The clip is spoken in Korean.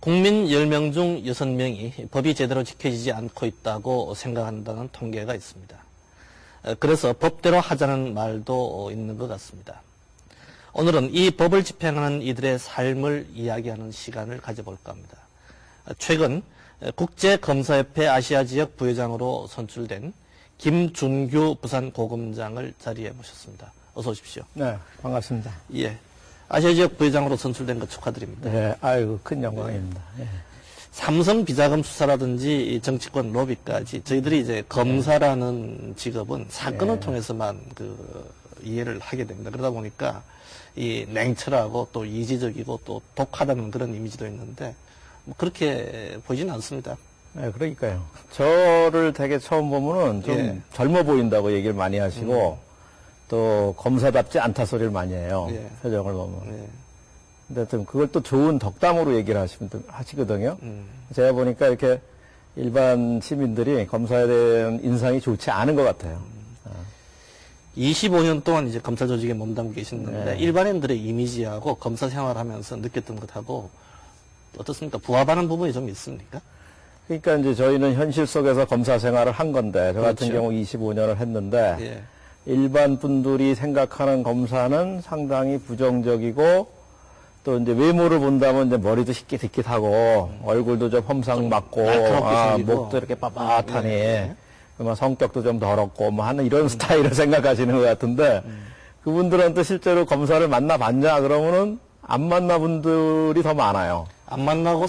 국민 10명 중 6명이 법이 제대로 지켜지지 않고 있다고 생각한다는 통계가 있습니다. 어, 그래서 법대로 하자는 말도 있는 것 같습니다. 오늘은 이 법을 집행하는 이들의 삶을 이야기하는 시간을 가져볼까 합니다. 어, 최근 국제검사협회 아시아 지역 부회장으로 선출된 김준규 부산 고검장을 자리에 모셨습니다. 어서 오십시오. 네, 반갑습니다. 예. 아시아 지역 부회장으로 선출된 것 축하드립니다. 네, 아이고, 큰 영광입니다. 예. 삼성 비자금 수사라든지 이 정치권 로비까지 저희들이 이제 검사라는 직업은 사건을 네. 통해서만 그 이해를 하게 됩니다. 그러다 보니까 이 냉철하고 또 이지적이고 또 독하다는 그런 이미지도 있는데 뭐 그렇게 보이지는 않습니다. 네, 그러니까요. 저를 되게 처음 보면은 좀 예. 젊어 보인다고 얘기를 많이 하시고, 또 검사답지 않다 소리를 많이 해요. 예. 표정을 보면. 예. 근데 좀 그걸 또 좋은 덕담으로 얘기를 하시면, 하시거든요. 음. 제가 보니까 이렇게 일반 시민들이 검사에 대한 인상이 좋지 않은 것 같아요. 25년 동안 이제 검찰 조직에 몸담고 계셨는데 네. 일반인들의 이미지하고 검사 생활하면서 느꼈던 것하고 어떻습니까? 부합하는 부분이 좀 있습니까? 그러니까 이제 저희는 현실 속에서 검사 생활을 한 건데, 저 같은 그렇죠. 경우 25년을 했는데, 예. 일반 분들이 생각하는 검사는 상당히 부정적이고 또 이제 외모를 본다면 이제 머리도 씩깃씩깃하고 얼굴도 좀 험상 맞고 아, 생기고. 목도 이렇게 빳빳하니 예. 뭐 성격도 좀 더럽고 뭐 하는 이런 스타일을 생각하시는 것 같은데 그분들한테 실제로 검사를 만나봤냐 그러면은 안 만나 분들이 더 많아요. 안 만나고